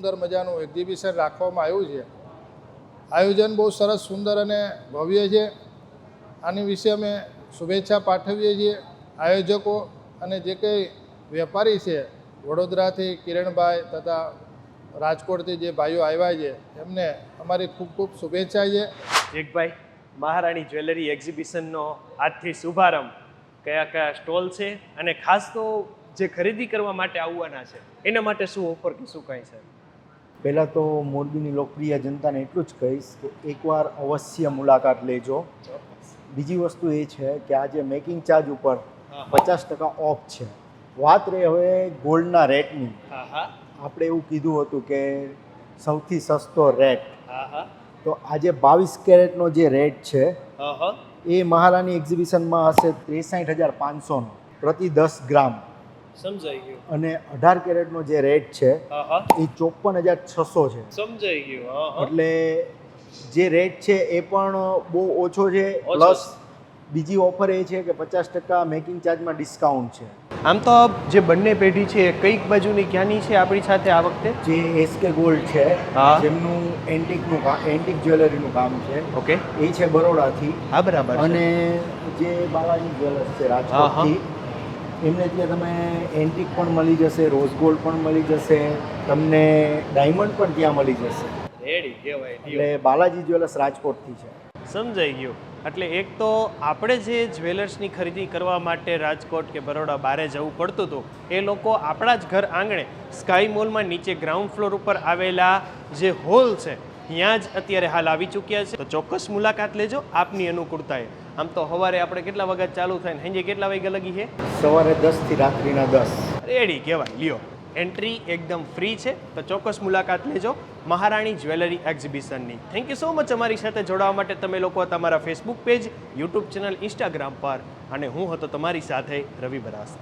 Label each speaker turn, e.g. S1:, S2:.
S1: સુંદર મજાનું એક્ઝિબિશન રાખવામાં આવ્યું છે. આયોજન બહુ સરસ, સુંદર અને ભવ્ય છે. આની વિશે અમે શુભેચ્છા પાઠવીએ છીએ. આયોજકો અને જે કંઈ વેપારી છે, વડોદરાથી કિરણભાઈ તથા રાજકોટથી જે ભાઈઓ આવ્યા છે, એમને અમારી ખૂબ ખૂબ શુભેચ્છા છે.
S2: જેકભાઈ મહારાણી જ્વેલરી એક્ઝિબિશનનો આજથી શુભારંભ. કયા કયા સ્ટોલ છે અને ખાસ તો જે ખરીદી કરવા માટે આવવાના છે, એના માટે શું ઓફર કે શું કાંઈ છે
S3: પહેલાં તો મોરબીની લોકપ્રિય જનતાને એટલું જ કહીશ કે એકવાર અવશ્ય મુલાકાત લેજો. બીજી વસ્તુ એ છે કે આજે મેકિંગ ચાર્જ ઉપર પચાસ ટકા ઓફ છે. વાત રહે હવે ગોલ્ડના રેટની. આપણે એવું કીધું હતું કે સૌથી સસ્તો રેટ.
S2: હા હા.
S3: તો આજે બાવીસ કેરેટનો જે રેટ છે એ મહારાણી એક્ઝિબિશનમાં હશે ત્રેસાઠ હજાર પાંચસોનો પ્રતિ દસ ગ્રામ.
S2: સમજાઈ ગયું.
S3: અને અઢાર કેરેટનો જે રેટ છે એ ચોપન હજાર છસો છે.
S2: સમજાઈ ગયું
S3: એટલે જે રેટ છે એ પણ બહુ ઓછો છે પ્લસ બીજી ઓફર એ છે કે પચાસ ટકા મેકિંગ ચાર્જમાં ડિસ્કાઉન્ટ છે.
S2: આમ તો જે બંને પેઢી છે એ કંઈક બાજુની ક્યાંની છે આપણી સાથે આ વખતે?
S3: જે એસકે ગોલ્ડ છે
S2: હા.
S3: જેમનું એન્ટિકનું એન્ટિક જ્વેલરીનું કામ છે.
S2: ઓકે.
S3: એ છે બરોડાથી.
S2: હા બરાબર
S3: અને જે બાલાજી જ્વેલર્સ છે રાજકોટથી એમને ત્યાં તમે એન્ટિક પણ મળી જશે રોઝ ગોલ્ડ પણ મળી જશે તમને ડાયમંડ પણ ત્યાં મળી જશે.
S2: રેડી કહેવાય
S3: એટલે બાલાજી જ્વેલર્સ રાજકોટથી છે.
S2: સમજાઈ ગયું. એટલે એક તો આપણે જે જ્વેલર્સની ખરીદી કરવા માટે રાજકોટ કે બરોડા બારે જવું પડતું હતું એ લોકો આપણા જ ઘર આંગણે સ્કાય મોલમાં નીચે ગ્રાઉન્ડ ફ્લોર ઉપર આવેલા જે હોલ છે ત્યાં જ અત્યારે હાલ આવી ચૂક્યા છે. તો ચોક્કસ મુલાકાત લેજો આપની અનુકૂળતાએ. આમ તો સવારે આપણે કેટલા વાગ્યા ચાલુ થાય ને? સાંજે કેટલા વાગ્યા લગી છે?
S3: સવારે દસથી રાત્રિના દસ.
S2: રેડી કહેવાય. લ્યો. એન્ટ્રી એકદમ ફ્રી છે. તો ચોક્કસ મુલાકાત લેજો મહારાણી જ્વેલરી એક્ઝિબિશનની થેન્ક યુ સો મચ અમારી સાથે જોડાવા માટે. તમે લોકો તમારા Facebook page YouTube channel Instagram પર. અને હું હતો તમારી સાથે રવિ બરાસ.